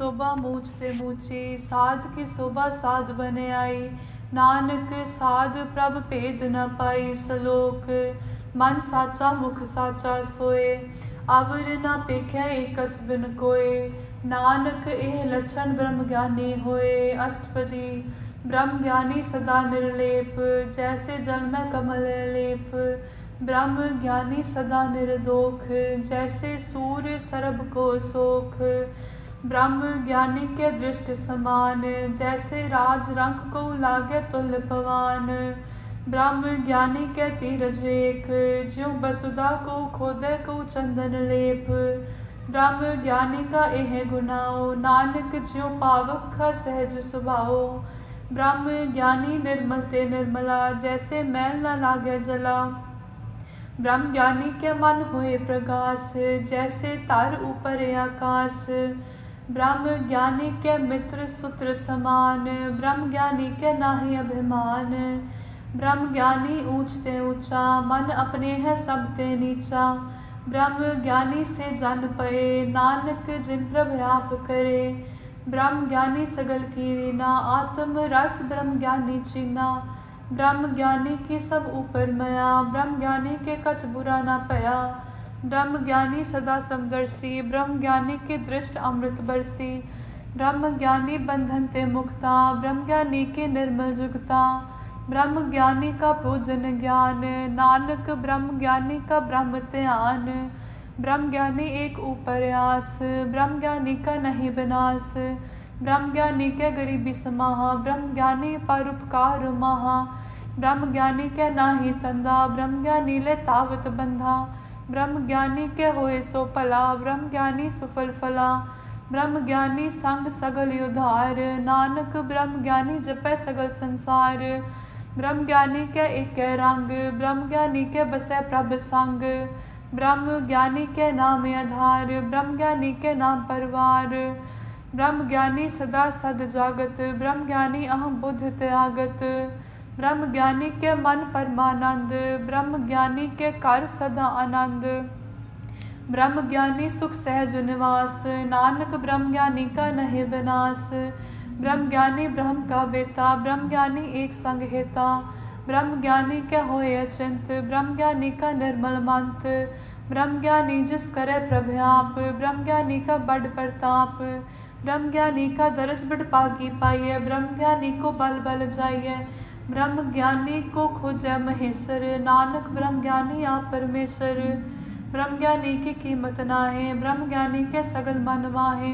शोभा मूछी साध की शोभा साध बने आई। नानक साध प्रभ भेद न पाई सलोक। मन साचा, मुख साचा सोए। अवर न पेख्या एकस बिन कोय नानक एह लक्षण ब्रह्म ज्ञानी होए। अष्टपदी ब्रह्म ज्ञानी सदा निर्लेप। जैसे जल में कमल लेप। ब्रह्म ज्ञानी सदा निर्दोख। जैसे सूर्य सरब को सोख ब्रह्म ज्ञानी के दृष्ट समान, जैसे राज रंग को लागे तुल पवान ब्रह्म ज्ञानी के तीरज एक, ज्यो बसुदा को खोदे को चंदन लेप। ब्रह्म ज्ञानी का एह गुनाओ, नानक ज्यो पावक का सहज स्वभाव। ब्रह्म ज्ञानी निर्मल ते निर्मला, जैसे मैल न लागे जला। ब्रह्म ज्ञानी के मन हुए प्रकाश, जैसे तार ऊपर आकाश। ब्रह्म ज्ञानी के मित्र सूत्र समान ब्रह्म ज्ञानी के नाहि अभिमान। ब्रह्म ज्ञानी ऊंचते ऊँचा, मन अपने है सबते नीचा। ब्रह्म ज्ञानी से जन पए नानक जिन प्रभ आप करे। ब्रह्म ज्ञानी सगल की रीना, आत्म रस ब्रह्म ज्ञानी चीना ब्रह्म ज्ञानी की सब ऊपर मया ब्रह्म ज्ञानी के कच बुरा ना पया। ब्रह्म ज्ञानी सदा समदर्शी ब्रह्म ज्ञानी के दृष्ट अमृत बरसी ब्रह्म ज्ञानी बंधन ते मुक्ता ब्रह्म ज्ञानी की निर्मल जुगता। ब्रह्म ज्ञानी का पूजन ज्ञान, नानक ब्रह्म ज्ञानी का ब्रह्म त्यान ब्रह्म ज्ञानी एक ऊपर आस ब्रह्म ज्ञानी का नहीं विनाश ब्रह्म ज्ञानी के गरीबी समाहा ब्रह्म ज्ञानी परोपकार महा। ब्रह्म ज्ञानी के नाही तंदा ब्रह्म ज्ञानी ले तावत बंधा। ब्रह्म ज्ञानी के होए सो पला ब्रह्म ज्ञानी सुफल फला। ब्रह्म ज्ञानी संग सगल उधार। नानक ब्रह्म ज्ञानी जपै सगल संसार। ब्रह्म ज्ञानी के एक रंग। ब्रह्म ज्ञानी के बसे प्रभ संग। ब्रह्म ज्ञानी के नाम आधार। ब्रह्म ज्ञानी के नाम परवार। ब्रह्म ज्ञानी सदा सद जागत। ब्रह्म ज्ञानी अहम बुद्ध त्यागत। ब्रह्म ज्ञानी के मन परमानंद ब्रह्म ज्ञानी के कर सदा आनंद। ब्रह्म ज्ञानी सुख सहज निवास, नानक ब्रह्म ज्ञानी का नहीं विनाश। ब्रह्म ज्ञानी ब्रह्म का बेता ब्रह्म ज्ञानी एक संग हेता। ब्रह्म ज्ञानी क्या होए अचिंत ब्रह्म ज्ञानी का निर्मल मंत। ब्रह्म ज्ञानी जिस करे प्रभ्याप ब्रह्म ज्ञानी का बड़ प्रताप। ब्रह्म ज्ञानी का दरस बड़ पागी पाइए ब्रह्म ज्ञानी को बल बल जाइए। ब्रह्म ज्ञानी को खोजै महेश्वर। नानक ब्रह्म ज्ञानी आप परमेश्वर। ब्रह्म ज्ञानी की कीमत ना है ब्रह्म ज्ञानी के सगल मन माहे।